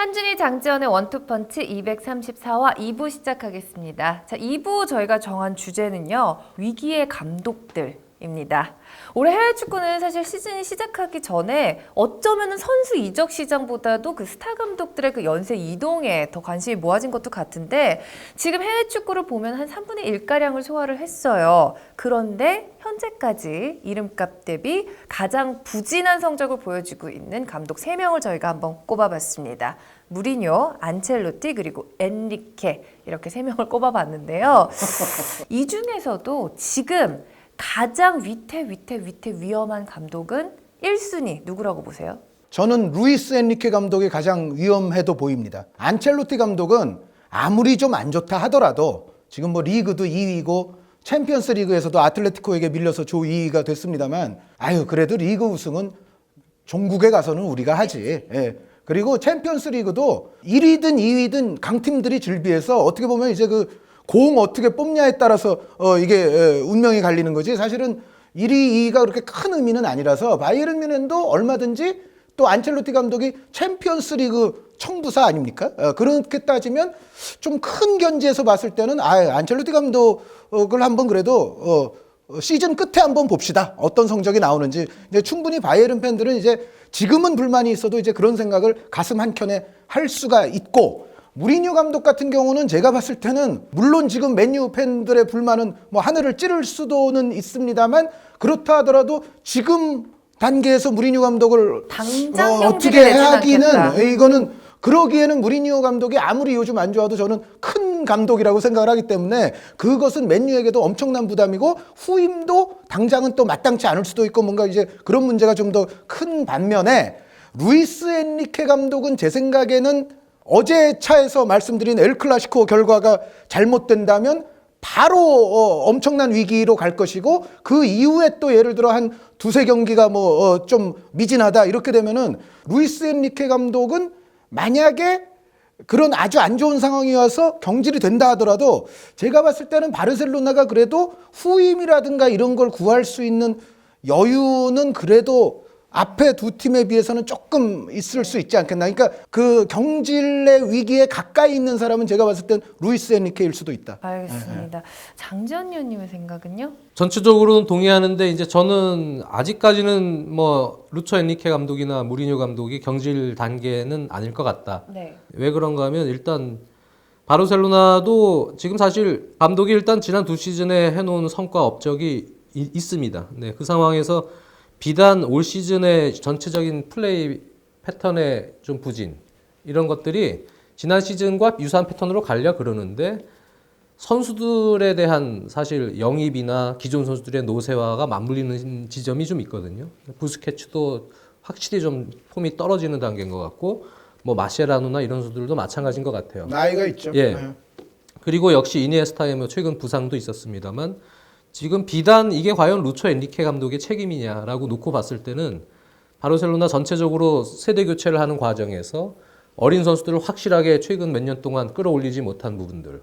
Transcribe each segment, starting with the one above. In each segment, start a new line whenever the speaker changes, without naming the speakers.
한준희 장지원의 원투펀치 234화 2부 시작하겠습니다. 자, 2부 저희가 정한 주제는요. 위기의 감독들 입니다. 올해 해외 축구는 사실 시즌이 시작하기 전에 어쩌면 선수 이적 시장보다도 그 스타 감독들의 그 연쇄 이동에 더 관심이 모아진 것도 같은데 지금 해외 축구를 보면 한 3분의 1가량을 소화를 했어요. 그런데 현재까지 이름값 대비 가장 부진한 성적을 보여주고 있는 감독 3명을 저희가 한번 꼽아봤습니다. 무리뉴, 안첼로티 그리고 엔리케 이렇게 3명을 꼽아봤는데요. 이 중에서도 지금 가장 위태 위태 위태 위험한 감독은 1순위 누구라고 보세요?
저는 루이스 엔리케 감독이 가장 위험해도 보입니다. 안첼로티 감독은 아무리 좀 안 좋다 하더라도 지금 뭐 리그도 2위고 챔피언스 리그에서도 아틀레티코에게 밀려서 조 2위가 됐습니다만 아유 그래도 리그 우승은 종국에 가서는 우리가 하지. 예. 그리고 챔피언스 리그도 1위든 2위든 강팀들이 즐비해서 어떻게 보면 이제 그 공 어떻게 뽑냐에 따라서 어 이게 예, 운명이 갈리는 거지. 사실은 1위, 2위가 그렇게 큰 의미는 아니라서 바이에른 뮌헨도 얼마든지 또 안첼로티 감독이 챔피언스 리그 청부사 아닙니까? 어, 그렇게 따지면 좀 큰 견지에서 봤을 때는 아, 안첼로티 감독을 한번 그래도 어, 어, 시즌 끝에 한번 봅시다. 어떤 성적이 나오는지. 이제 충분히 바이에른 팬들은 이제 지금은 불만이 있어도 이제 그런 생각을 가슴 한켠에 할 수가 있고 무리뉴 감독 같은 경우는 제가 봤을 때는 물론 지금 맨유 팬들의 불만은 뭐 하늘을 찌를 수도는 있습니다만 그렇다 하더라도 지금 단계에서 무리뉴 감독을
당장
어,
내진
하기는
않겠다.
이거는 그러기에는 무리뉴 감독이 아무리 요즘 안 좋아도 저는 큰 감독이라고 생각을 하기 때문에 그것은 맨유에게도 엄청난 부담이고 후임도 당장은 또 마땅치 않을 수도 있고 뭔가 이제 그런 문제가 좀 더 큰 반면에 루이스 엔리케 감독은 제 생각에는 어제 차에서 말씀드린 엘 클라시코 결과가 잘못된다면 바로 어, 엄청난 위기로 갈 것이고 그 이후에 또 예를 들어 한 두세 경기가 뭐좀 미진하다 이렇게 되면은 루이스 엔리케 감독은 만약에 그런 아주 안 좋은 상황이 와서 경질이 된다 하더라도 제가 봤을 때는 바르셀로나가 그래도 후임이라든가 이런 걸 구할 수 있는 여유는 그래도 앞에 두 팀에 비해서는 조금 있을 수 있지 않겠나. 그러니까 그 경질의 위기에 가까이 있는 사람은 제가 봤을 땐 루이스 엔리케일 수도 있다.
알겠습니다. 장지원 의원님의 생각은요?
전체적으로는 동의하는데 이제 저는 아직까지는 뭐 루처 엔리케 감독이나 무리뉴 감독이 경질 단계는 아닐 것 같다.
네.
왜 그런가 하면 일단 바르셀로나도 지금 사실 감독이 일단 지난 두 시즌에 해놓은 성과 업적이 이- 있습니다. 네, 그 상황에서 비단 올 시즌의 전체적인 플레이 패턴의 좀 부진 이런 것들이 지난 시즌과 유사한 패턴으로 가려 그러는데 선수들에 대한 사실 영입이나 기존 선수들의 노쇠화가 맞물리는 지점이 좀 있거든요. 부스케츠도 확실히 좀 폼이 떨어지는 단계인 것 같고 뭐 마셰라노나 이런 선수들도 마찬가지인 것 같아요.
나이가 있죠.
예.
네.
그리고 역시 이니에스타의 뭐 최근 부상도 있었습니다만 지금 비단 이게 과연 루초 엔리케 감독의 책임이냐라고 놓고 봤을 때는 바르셀로나 전체적으로 세대 교체를 하는 과정에서 어린 선수들을 확실하게 최근 몇 년 동안 끌어올리지 못한 부분들.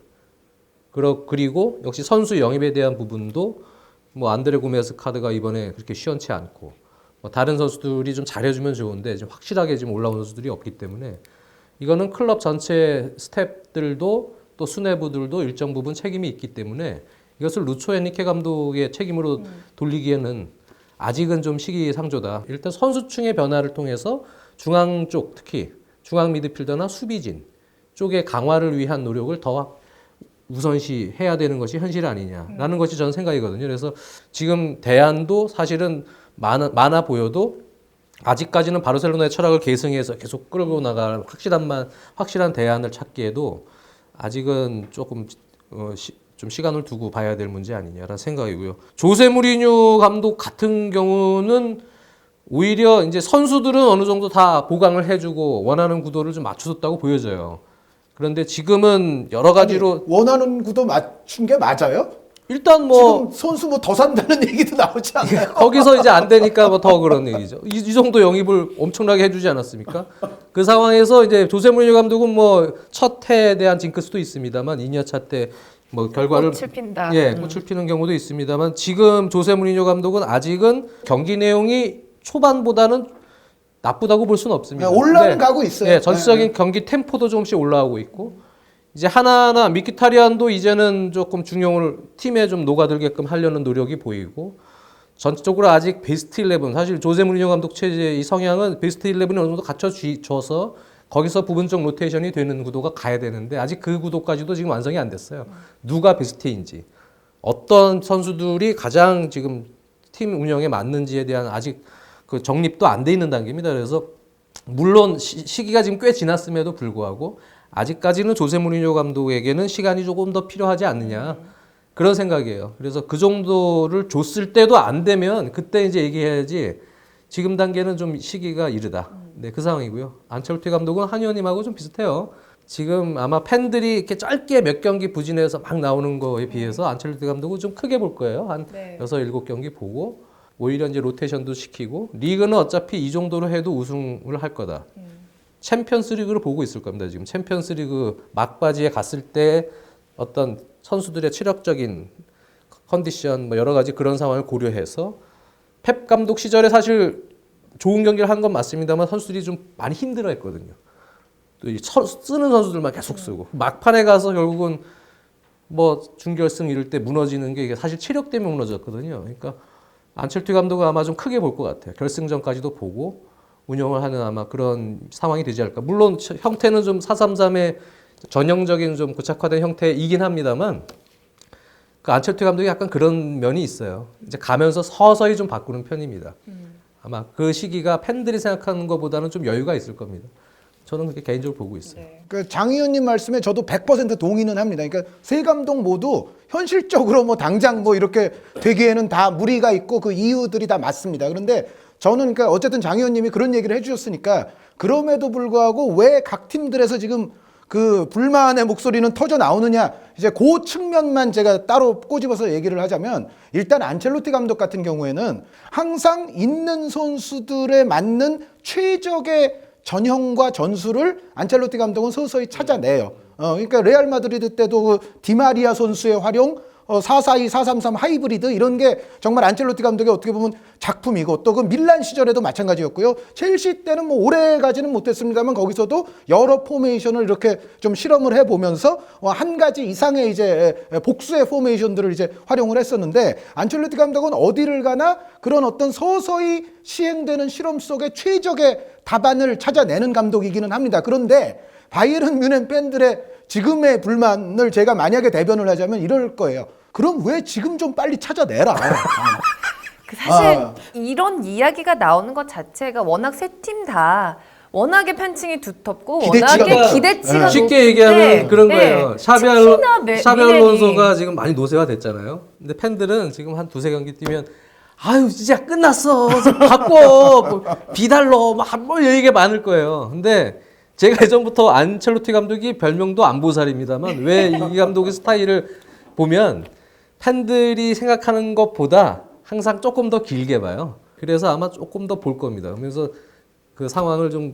그리고 역시 선수 영입에 대한 부분도 뭐 안드레 고메스 카드가 이번에 그렇게 시원치 않고 뭐 다른 선수들이 좀 잘해주면 좋은데 지금 확실하게 지금 올라온 선수들이 없기 때문에 이거는 클럽 전체 스탭들도 또 수뇌부들도 일정 부분 책임이 있기 때문에 이것을 루초 엔리케 감독의 책임으로 돌리기에는 아직은 좀 시기상조다. 일단 선수층의 변화를 통해서 중앙 쪽 특히 중앙 미드필더나 수비진 쪽의 강화를 위한 노력을 더 우선시 해야 되는 것이 현실 아니냐라는 것이 저는 생각이거든요. 그래서 지금 대안도 사실은 많아, 많아 보여도 아직까지는 바르셀로나의 철학을 계승해서 계속 끌고 나갈 확실한 확실한 대안을 찾기에도 아직은 조금 어, 시, 좀 시간을 두고 봐야 될 문제 아니냐라는 생각이고요. 조세 무리뉴 감독 같은 경우는 오히려 이제 선수들은 어느 정도 다 보강을 해주고 원하는 구도를 좀 맞춰줬다고 보여져요. 그런데 지금은 여러 가지로
아니, 원하는 구도 맞춘 게 맞아요?
일단 뭐
지금 선수 뭐 더 산다는 얘기도 나오지 않나요?
거기서 이제 안 되니까 뭐 더 그런 얘기죠. 이, 이 정도 영입을 엄청나게 해주지 않았습니까? 그 상황에서 이제 조세 무리뉴 감독은 뭐 첫 해에 대한 징크스도 있습니다만 2년차 때 뭐 결과를
꽃을 핀다.
예, 꽃을 피는 경우도 있습니다만 지금 조세 무리뉴 감독은 아직은 경기 내용이 초반보다는 나쁘다고 볼 수는 없습니다.
네, 올라는
근데,
가고 있어요.
예, 전체적인 경기 템포도 조금씩 올라오고 있고 이제 하나하나 미키타리안도 이제는 조금 중용을 팀에 좀 녹아들게끔 하려는 노력이 보이고 전적으로 아직 베스트 11 사실 조세 무리뉴 감독 체제의 이 성향은 베스트 11이 어느 정도 갖춰줘서 거기서 부분적 로테이션이 되는 구도가 가야 되는데 아직 그 구도까지도 지금 완성이 안 됐어요. 누가 베스트인지 어떤 선수들이 가장 지금 팀 운영에 맞는지에 대한 아직 그 정립도 안 돼 있는 단계입니다. 그래서 물론 시, 시기가 지금 꽤 지났음에도 불구하고 아직까지는 조세 무리뉴 감독에게는 시간이 조금 더 필요하지 않느냐 그런 생각이에요. 그래서 그 정도를 줬을 때도 안 되면 그때 이제 얘기해야지 지금 단계는 좀 시기가 이르다. 네, 그 상황이고요. 안첼로티 감독은 한 의원님하고 좀 비슷해요. 지금 아마 팬들이 이렇게 짧게 몇 경기 부진해서 막 나오는 거에 비해서 안첼로티 감독은 좀 크게 볼 거예요. 한
네.
여섯 일곱 경기 보고 오히려 이제 로테이션도 시키고 리그는 어차피 이 정도로 해도 우승을 할 거다. 챔피언스 리그를 보고 있을 겁니다. 지금 챔피언스 리그 막바지에 갔을 때 어떤 선수들의 체력적인 컨디션 뭐 여러 가지 그런 상황을 고려해서 펩 감독 시절에 사실 좋은 경기를 한 건 맞습니다만 선수들이 좀 많이 힘들어했거든요. 서- 쓰는 선수들만 계속 쓰고 막판에 가서 결국은 뭐 준결승 이럴 때 무너지는 게 이게 사실 체력 때문에 무너졌거든요. 그러니까 안첼티 감독은 아마 좀 크게 볼 것 같아요. 결승전까지도 보고 운영을 하는 아마 그런 상황이 되지 않을까. 물론 저- 형태는 좀 433의 전형적인 좀 고착화된 형태이긴 합니다만 그 안첼티 감독이 약간 그런 면이 있어요. 이제 가면서 서서히 좀 바꾸는 편입니다. 아마 그 시기가 팬들이 생각하는 것보다는 좀 여유가 있을 겁니다. 저는 그렇게 개인적으로 보고 있어요.
그장 의원님 말씀에 저도 100% 동의는 합니다. 그러니까 세 감독 모두 현실적으로 뭐 당장 뭐 이렇게 되기에는 다 무리가 있고 그 이유들이 다 맞습니다. 그런데 저는 그러니까 어쨌든 장 의원님이 그런 얘기를 해주셨으니까 그럼에도 불구하고 왜 각 팀들에서 지금 그 불만의 목소리는 터져 나오느냐 이제 그 측면만 제가 따로 꼬집어서 얘기를 하자면 일단 안첼로티 감독 같은 경우에는 항상 있는 선수들에 맞는 최적의 전형과 전술을 안첼로티 감독은 서서히 찾아내요. 어, 그러니까 레알 마드리드 때도 그 디마리아 선수의 활용, 어, 442, 433 하이브리드 이런 게 정말 안첼로티 감독의 어떻게 보면 작품이고 또 그 밀란 시절에도 마찬가지였고요. 첼시 때는 뭐 오래 가지는 못했습니다만 거기서도 여러 포메이션을 이렇게 좀 실험을 해 보면서 어, 한 가지 이상의 이제 복수의 포메이션들을 이제 활용을 했었는데 안첼로티 감독은 어디를 가나 그런 어떤 서서히 시행되는 실험 속에 최적의 답안을 찾아내는 감독이기는 합니다. 그런데 바이에른 뮌헨 팬들의 지금의 불만을 제가 만약에 대변을 하자면 이럴 거예요. 그럼 왜 지금 좀 빨리 찾아내라.
그 사실
아.
이런 이야기가 나오는 것 자체가 워낙 세 팀 다 워낙에 팬층이 두텁고
기대치가
워낙에
높아요.
기대치가
네.
쉽게 얘기하면 그런
네.
거예요. 샤비
메-
샤비. 알론소가 지금 많이 노세가 됐잖아요. 근데 팬들은 지금 한 두세 경기 뛰면 아유 진짜 끝났어. 바꿔. 뭐, 비달러 막뭐 얘기가 많을 거예요. 근데 제가 예전부터 안첼로티 감독이 별명도 안보살입니다만 왜 이 감독의 스타일을 보면 팬들이 생각하는 것보다 항상 조금 더 길게 봐요. 그래서 아마 조금 더 볼 겁니다. 그래서 그 상황을 좀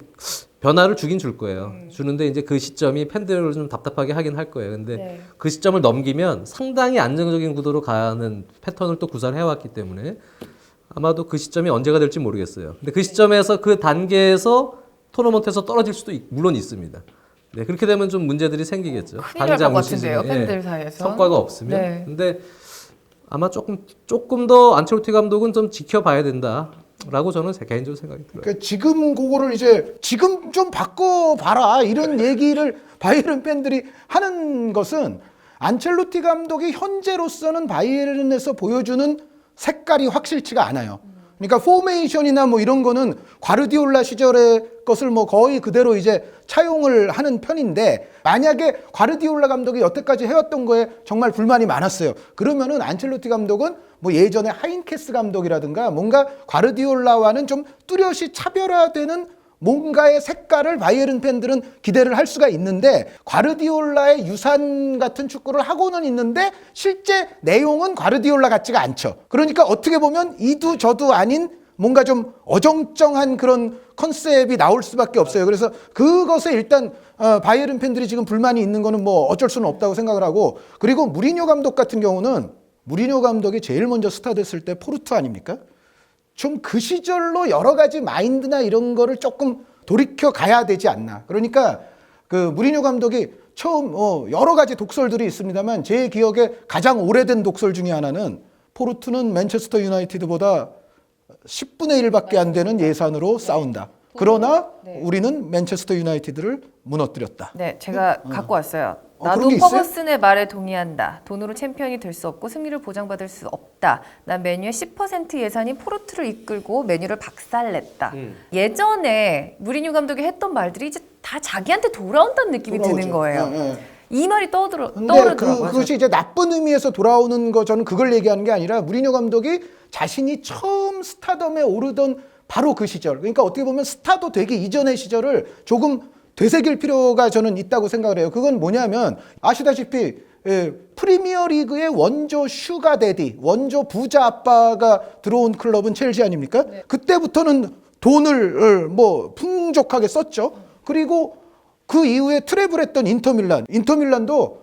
변화를 주긴 줄 거예요. 주는데 이제 그 시점이 팬들을 좀 답답하게 하긴 할 거예요. 근데
네.
그 시점을 넘기면 상당히 안정적인 구도로 가는 패턴을 또 구사를 해왔기 때문에 아마도 그 시점이 언제가 될지 모르겠어요. 근데 그 시점에서 그 단계에서 토너먼트에서 떨어질 수도 있- 물론 있습니다. 네, 그렇게 되면 좀 문제들이 생기겠죠.
큰일
날것올
같은데요,
시즌에.
팬들 사이에서.
성과가 없으면.
네.
근데 아마 조금 조금 더 안첼로티 감독은 좀 지켜봐야 된다 라고 저는 제 개인적으로 생각이 들어요.
그러니까 지금 그거를 이제 지금 좀 바꿔봐라 이런 얘기를 바이에른 팬들이 하는 것은 안첼로티 감독이 현재로서는 바이에른에서 보여주는 색깔이 확실치가 않아요. 그러니까 포메이션이나 뭐 이런 거는 과르디올라 시절의 것을 뭐 거의 그대로 이제 차용을 하는 편인데 만약에 과르디올라 감독이 여태까지 해왔던 거에 정말 불만이 많았어요. 그러면은 안첼로티 감독은 뭐 예전에 하인케스 감독이라든가 뭔가 과르디올라와는 좀 뚜렷이 차별화되는 뭔가의 색깔을 바이에른 팬들은 기대를 할 수가 있는데 과르디올라의 유산 같은 축구를 하고는 있는데 실제 내용은 과르디올라 같지가 않죠. 그러니까 어떻게 보면 이도 저도 아닌 뭔가 좀 어정쩡한 그런 컨셉이 나올 수밖에 없어요. 그래서 그것에 일단 어, 바이에른 팬들이 지금 불만이 있는 거는 뭐 어쩔 수는 없다고 생각을 하고 그리고 무리뉴 감독 같은 경우는 무리뉴 감독이 제일 먼저 스타 됐을 때 포르투 아닙니까? 좀 그 시절로 여러 가지 마인드나 이런 거를 조금 돌이켜 가야 되지 않나. 그러니까 그 무리뉴 감독이 처음 어 여러 가지 독설들이 있습니다만 제 기억에 가장 오래된 독설 중에 하나는 포르투는 맨체스터 유나이티드보다 10분의 1밖에 안 되는 예산으로 싸운다. 그러나
네.
우리는 맨체스터 유나이티드를 무너뜨렸다.
네, 제가 갖고 왔어요.
어, 그런
나도
게 있어요?
퍼거슨의 말에 동의한다. 돈으로 챔피언이 될 수 없고 승리를 보장받을 수 없다. 난 메뉴의 10% 예산이 포르투를 이끌고 메뉴를 박살냈다.
음.
예전에 무리뉴 감독이 했던 말들이 이제 다 자기한테 돌아온다는 느낌이 드는
돌아오죠.
거예요.
예, 예.
이 말이 떠들어
근데
떠오르더라고요.
그, 그것이 이제 나쁜 의미에서 돌아오는 거 저는 그걸 얘기하는 게 아니라 무리뉴 감독이 자신이 처음 스타덤에 오르던 바로 그 시절 그러니까 어떻게 보면 스타도 되기 이전의 시절을 조금 되새길 필요가 저는 있다고 생각을 해요. 그건 뭐냐면 아시다시피 예, 프리미어 리그의 원조 슈가 데디, 원조 부자 아빠가 들어온 클럽은 첼시 아닙니까? 그때부터는 돈을 어, 뭐 풍족하게 썼죠. 그리고 그 이후에 트래블했던 인터밀란, 인터밀란도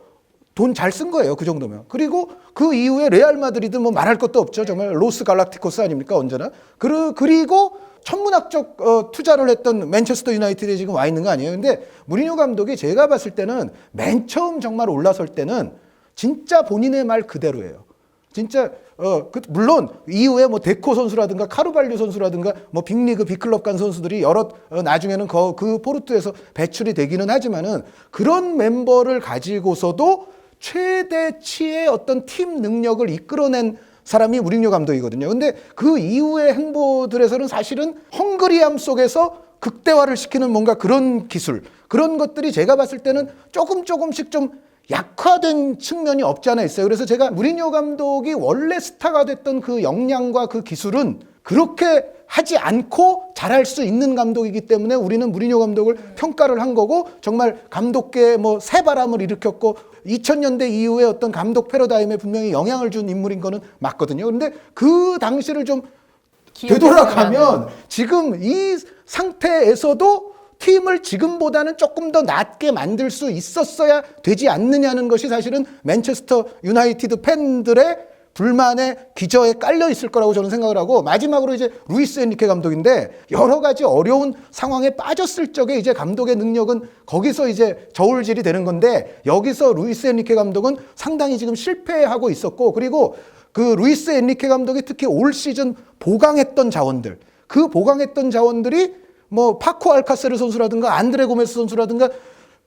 돈 잘 쓴 거예요. 그 정도면. 그리고 그 이후에 레알 마드리드 뭐 말할 것도 없죠. 정말 로스 갈락티코스 아닙니까? 언제나. 그리고 천문학적 어, 투자를 했던 맨체스터 유나이티드에 지금 와 있는 거 아니에요. 근데 무리뉴 감독이 제가 봤을 때는 맨 처음 정말 올라설 때는 진짜 본인의 말 그대로예요. 진짜 어 그, 물론 이후에 뭐 데코 선수라든가 카르발류 선수라든가 뭐 빅리그 빅클럽 간 선수들이 여러 어, 나중에는 그, 그 포르투에서 배출이 되기는 하지만은 그런 멤버를 가지고서도 최대치의 어떤 팀 능력을 이끌어낸 사람이 무리뉴 감독이거든요. 근데 그 이후의 행보들에서는 사실은 헝그리함 속에서 극대화를 시키는 뭔가 그런 기술 그런 것들이 제가 봤을 때는 조금 조금씩 좀 약화된 측면이 없지 않아 있어요. 그래서 제가 무리뉴 감독이 원래 스타가 됐던 그 역량과 그 기술은 그렇게 하지 않고 잘할 수 있는 감독이기 때문에 우리는 무리뉴 감독을 평가를 한 거고 정말 감독계 뭐 새바람을 일으켰고 2000년대 이후에 어떤 감독 패러다임에 분명히 영향을 준 인물인 거는 맞거든요. 그런데 그 당시를 좀 되돌아가면 지금 이 상태에서도 팀을 지금보다는 조금 더 낮게 만들 수 있었어야 되지 않느냐는 것이 사실은 맨체스터 유나이티드 팬들의 불만의 기저에 깔려 있을 거라고 저는 생각을 하고 마지막으로 이제 루이스 엔리케 감독인데 여러 가지 어려운 상황에 빠졌을 적에 이제 감독의 능력은 거기서 이제 저울질이 되는 건데 여기서 루이스 엔리케 감독은 상당히 지금 실패하고 있었고 그리고 그 루이스 엔리케 감독이 특히 올 시즌 보강했던 자원들 그 보강했던 자원들이 뭐 파코 알카세르 선수라든가 안드레 고메스 선수라든가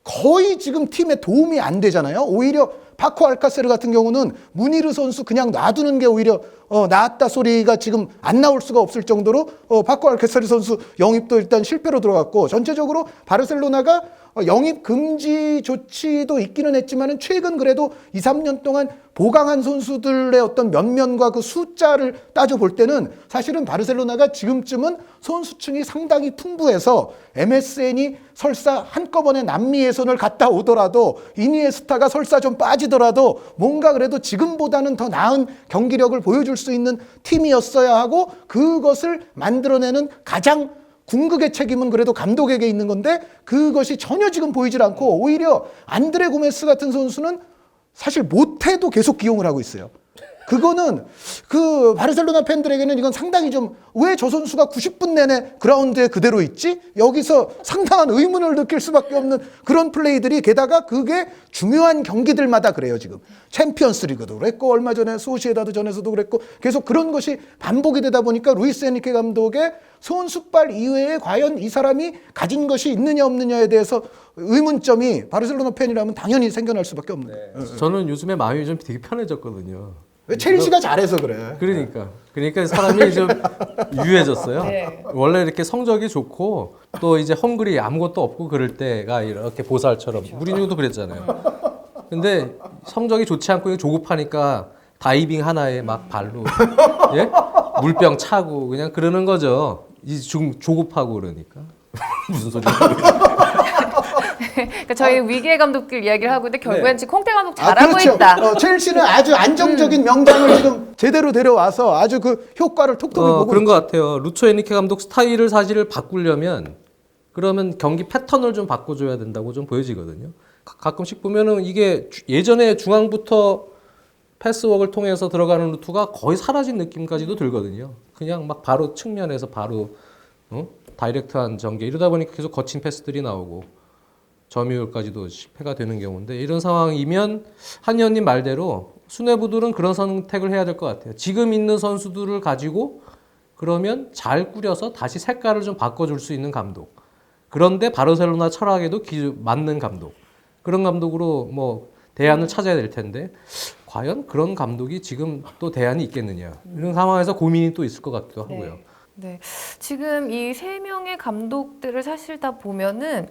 거의 지금 팀에 도움이 안 되잖아요. 오히려 파코 알카세르 같은 경우는 무니르 선수 그냥 놔두는 게 오히려 어, 나았다 소리가 지금 안 나올 수가 없을 정도로 어, 파코 알카세르 선수 영입도 일단 실패로 들어갔고 전체적으로 바르셀로나가 어, 영입 금지 조치도 있기는 했지만은 최근 그래도 2, 3년 동안 보강한 선수들의 어떤 면면과 그 숫자를 따져 볼 때는 사실은 바르셀로나가 지금쯤은 선수층이 상당히 풍부해서 MSN이 설사 한꺼번에 남미 예선을 갔다 오더라도 이니에스타가 설사 좀 빠지더라도 뭔가 그래도 지금보다는 더 나은 경기력을 보여줄 수 있는 팀이었어야 하고 그것을 만들어내는 가장 궁극의 책임은 그래도 감독에게 있는 건데 그것이 전혀 지금 보이질 않고 오히려 안드레 고메스 같은 선수는 사실 못해도 계속 기용을 하고 있어요. 그거는 그 바르셀로나 팬들에게는 이건 상당히 좀 왜 저 선수가 90분 내내 그라운드에 그대로 있지? 여기서 상당한 의문을 느낄 수밖에 없는 그런 플레이들이 게다가 그게 중요한 경기들마다 그래요 지금 챔피언스 리그도 그랬고 얼마 전에 소시에다드 전에서도 그랬고 계속 그런 것이 반복이 되다 보니까 루이스 에니케 감독의 손수발 이외에 과연 이 사람이 가진 것이 있느냐 없느냐에 대해서 의문점이 바르셀로나 팬이라면 당연히 생겨날 수밖에 없는 거예요.
저는 요즘에 마음이 좀 되게 편해졌거든요.
왜 첼시가 잘해서 그래.
그러니까 그러니까 사람이 좀 유해졌어요.
네.
원래 이렇게 성적이 좋고 또 이제 헝그리 아무것도 없고 그럴 때가 이렇게 보살처럼 무리뉴도 그랬잖아요. 근데 성적이 좋지 않고 조급하니까 다이빙 하나에 막 발로 예? 물병 차고 그냥 그러는 거죠. 이중 조급하고 그러니까 무슨 소리야?
그러니까 저희 위기의 감독들 이야기를 하고 있는데 결국엔
네.
지금 콩테 감독
아,
잘하고
그렇죠.
있다. 음.
어, 첼시는 아주 안정적인 명장을 지금 제대로 데려와서 아주 그 효과를 톡톡히
어,
보고
그런. 것 같아요. 루초 에니케 감독 스타일을 사실을 바꾸려면 그러면 경기 패턴을 좀 바꿔줘야 된다고 좀 보여지거든요. 가- 가끔씩 보면은 이게 주- 예전에 중앙부터 패스웍을 통해서 들어가는 루트가 거의 사라진 느낌까지도 들거든요. 그냥 막 바로 측면에서 바로 어? 다이렉트한 전개 이러다 보니까 계속 거친 패스들이 나오고 점유율까지도 실패가 되는 경우인데 이런 상황이면 한 의원님 말대로 수뇌부들은 그런 선택을 해야 될 것 같아요. 지금 있는 선수들을 가지고 그러면 잘 꾸려서 다시 색깔을 좀 바꿔줄 수 있는 감독. 그런데 바르셀로나 철학에도 기, 맞는 감독. 그런 감독으로 뭐 대안을 찾아야 될 텐데 과연 그런 감독이 지금 또 대안이 있겠느냐 이런 상황에서 고민이 또 있을 것 같기도 하고요.
네. 지금 이 세 명의 감독들을 사실 다 보면은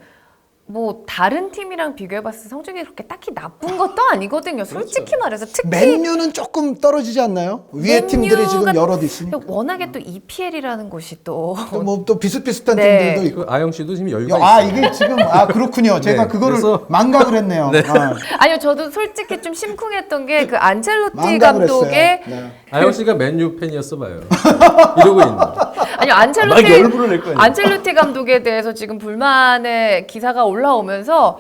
뭐 다른 팀이랑 비교해봤을 때 성적이 그렇게 딱히 나쁜 것도 아니거든요. 솔직히 말해서 특히
맨유는 조금 떨어지지 않나요? 위에 팀들이 지금 여럿 있으니
워낙에 또 EPL이라는 곳이 또
뭐 또 비슷비슷한
네.
팀들도 있고
그 아영 씨도 지금 여유가
아
있어요.
이게 지금 아 그렇군요. 제가
네,
그거를
그래서-
망각을 했네요. 아,
아니요 저도 솔직히 좀 심쿵했던 게 그 안첼로티
망각을
감독의.
네.
아영 씨가 맨유 팬이었어 봐요. 이러고 있는.
아니요
막
안첼로티
열불을 낼 거예요.
안첼로티 감독에 대해서 지금 불만의 기사가 올라오면서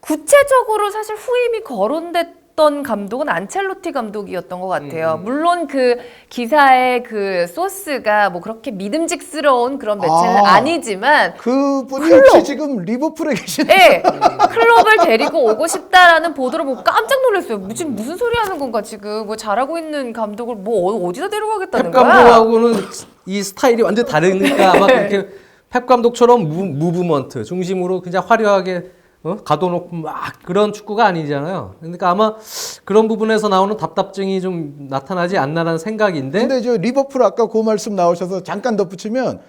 구체적으로 사실 후임이 거론됐 던 감독은 안첼로티 감독이었던 것 같아요.
음.
물론 그 기사의 그 소스가 뭐 그렇게 믿음직스러운 그런 매체는
아.
아. 니지만
그분이
클럽.
혹시 지금 리버풀에 계신
예, 클럽을 데리고 오고 싶다라는 보도를 보고 깜짝 놀랐어요. 지금 무슨 소리 하는 건가 지금 뭐 잘하고 있는 감독을 뭐 어- 어디다 데려가겠다는
펩
거야?
감독하고는 이 스타일이 완전 다르니까 아마 그렇게 펩 감독처럼 무, 무브먼트 중심으로 그냥 화려하게 어? 가둬놓고 막 그런 축구가 아니잖아요. 그러니까 아마 그런 부분에서 나오는 답답증이 좀 나타나지 않나라는 생각인데
근데 저 리버풀 아까 그 말씀 나오셔서 잠깐 덧붙이면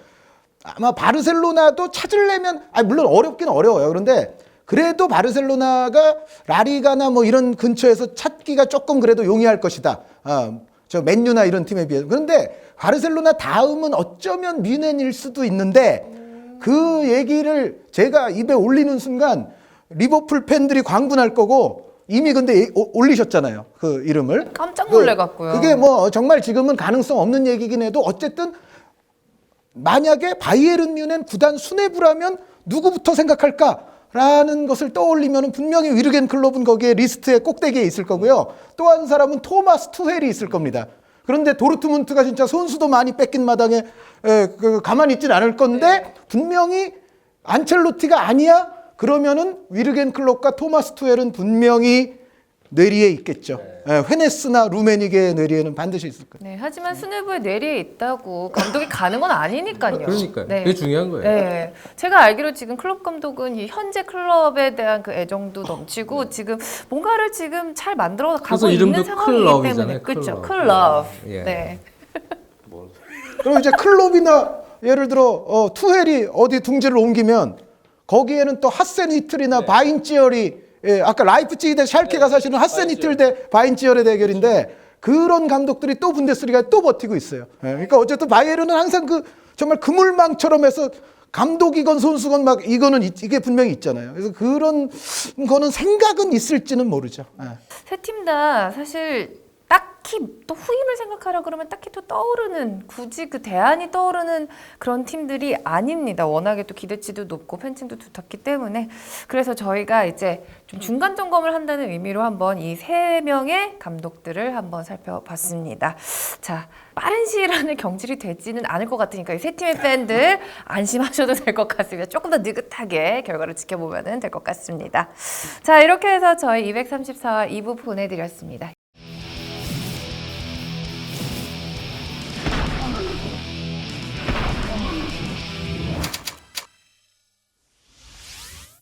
아마 바르셀로나도 찾으려면 아 물론 어렵긴 어려워요. 그런데 그래도 바르셀로나가 라리가나 뭐 이런 근처에서 찾기가 조금 그래도 용이할 것이다. 아, 저 맨유나 이런 팀에 비해서. 그런데 바르셀로나 다음은 어쩌면 뮌헨일 수도 있는데 그 얘기를 제가 입에 올리는 순간 리버풀 팬들이 광분할 거고 이미 근데 올리셨잖아요. 그 이름을.
깜짝
그-
놀래 갖고요.
그게 뭐 정말 지금은 가능성 없는 얘기긴 해도 어쨌든 만약에 바이에른 뮌헨 구단 수뇌부라면 누구부터 생각할까 라는 것을 떠올리면 분명히 위르겐 클럽은 거기에 리스트에 꼭대기에 있을 거고요. 또 한 사람은 토마스 투헬이 있을 겁니다. 그런데 도르트문트가 진짜 선수도 많이 뺏긴 마당에 에, 그 가만히 있진 않을 건데 분명히 안첼로티가 아니야? 그러면은 위르겐 클럽과 토마스 투헬은 분명히 뇌리에 있겠죠. 예, 회네스나 루메니게의 뇌리에는 반드시 있을 거예요.
네, 하지만 수뇌부의 뇌리에 있다고 감독이 가는 건 아니니까요.
그러니까요.
네.
그게 중요한 거예요.
네, 제가 알기로 지금 클럽 감독은 이 현재 클럽에 대한 그 애정도 넘치고 지금 뭔가를 지금 잘 만들어 가고
그래서
있는
이름도
상황이기 때문에 그렇죠,
클럽.
클럽.
예.
네.
그럼 이제 클럽이나 예를 들어 어, 투헬이 어디 둥지를 옮기면 거기에는 또 하센 히틀이나 바인찌얼이 예, 아까 라이프치히 대 샬케가 사실은 하센 히틀 대 바인찌얼의 대결인데 그런 감독들이 또 분데스리가에 또 버티고 있어요. 예, 그러니까 어쨌든 바이에른은 항상 그 정말 그물망처럼 해서 감독이건 선수건 막 이거는 이- 이게 분명히 있잖아요. 그래서 그런 거는 생각은 있을지는 모르죠. 예.
세팀 다 사실 딱히 또 후임을 생각하라 그러면 딱히 또 떠오르는 굳이 그 대안이 떠오르는 그런 팀들이 아닙니다. 워낙에 또 기대치도 높고 팬층도 두텁기 때문에 그래서 저희가 이제 좀 중간 점검을 한다는 의미로 한번 이 세 명의 감독들을 한번 살펴봤습니다. 자. 빠른 시일 안에 경질이 되지는 않을 것 같으니까 이 세 팀의 팬들 안심하셔도 될 것 같습니다. 조금 더 느긋하게 결과를 지켜보면 될 것 같습니다. 자, 이렇게 해서 저희 234화 2부 보내드렸습니다.